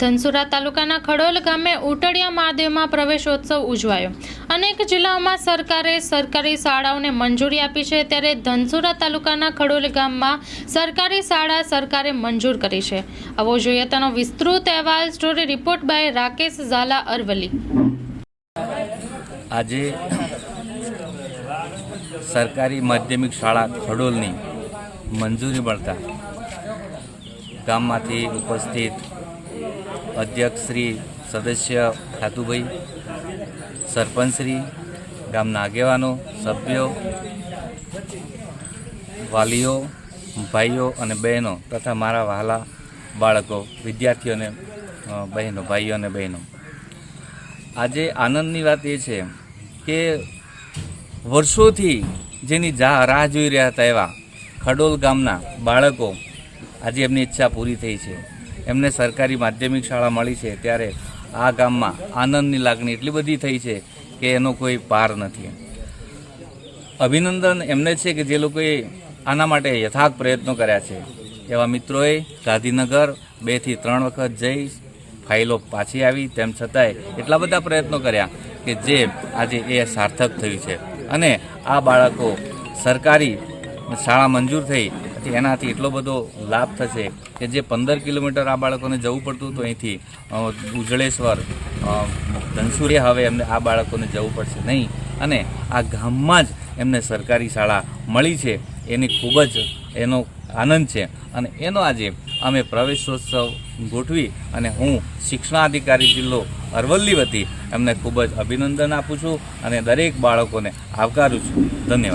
ધનસુરા તાલુકાના ખડોલ ગામે ઉટડિયા મહાદેવમાં પ્રવેશોત્સવ ઉજવાયો. અનેક જિલ્લાઓમાં સરકારે સરકારી શાળાઓને મંજૂરી આપી છે ત્યારે ધનસુરા તાલુકાના ખડોલ ગામમાં સરકારી શાળા સરકારે મંજૂર કરી છે. આવો જોઈએ તેનો વિસ્તૃત અહેવાલ story report by Rakesh Zala Aravalli આજે સરકારી માધ્યમિક શાળા ખડોલની મંજૂરી મળતા ગામમાંથી ઉપસ્થિત અધ્યક્ષ શ્રી સદસ્ય ખાતુભાઈ સરપંચશ્રી ગામના આગેવાનો, સભ્યો, વાલીઓ, ભાઈઓ અને બહેનો તથા મારા વહાલા બાળકો, વિદ્યાર્થીઓ અને બહેનો, ભાઈઓ અને બહેનો. આજે આનંદની વાત એ છે કે વર્ષોથી જેની રાહ જોઈ રહ્યા હતા એવા ખડોલ ગામના બાળકો આજે એમની ઈચ્છા પૂરી થઈ છે. એમને સરકારી માધ્યમિક શાળા મળી છે ત્યારે આ ગામમાં આનંદની લાગણી એટલી બધી થઈ છે કે એનો કોઈ પાર નથી. અભિનંદન એમને છે કે જે લોકોએ આના માટે યથાર્થ પ્રયત્નો કર્યા છે. એવા મિત્રોએ ગાંધીનગર બેથી ત્રણ વખત જઈ ફાઇલો પાછી આવી, તેમ છતાંય એટલા બધા પ્રયત્નો કર્યા કે જે આજે એ સાર્થક થયું છે. અને આ બાળકો સરકારી શાળા મંજૂર થઈ પછી એનાથી એટલો બધો લાભ થશે કે જે પંદર કિલોમીટર આ બાળકોને જવું પડતું હતું અહીંથી ઉજળેશ્વર ધનસુરે હવે એમને આ બાળકોને જવું પડશે નહીં. અને આ ગામમાં જ એમને સરકારી શાળા મળી છે. એની ખૂબ જ એનો આનંદ છે. અને એનો આજે અમે પ્રવેશોત્સવ ગોઠવી અને હું શિક્ષણાધિકારી જિલ્લો અરવલ્લી વતી એમને ખૂબ જ અભિનંદન આપું છું અને દરેક બાળકોને આવકારું છું. ધન્યવાદ.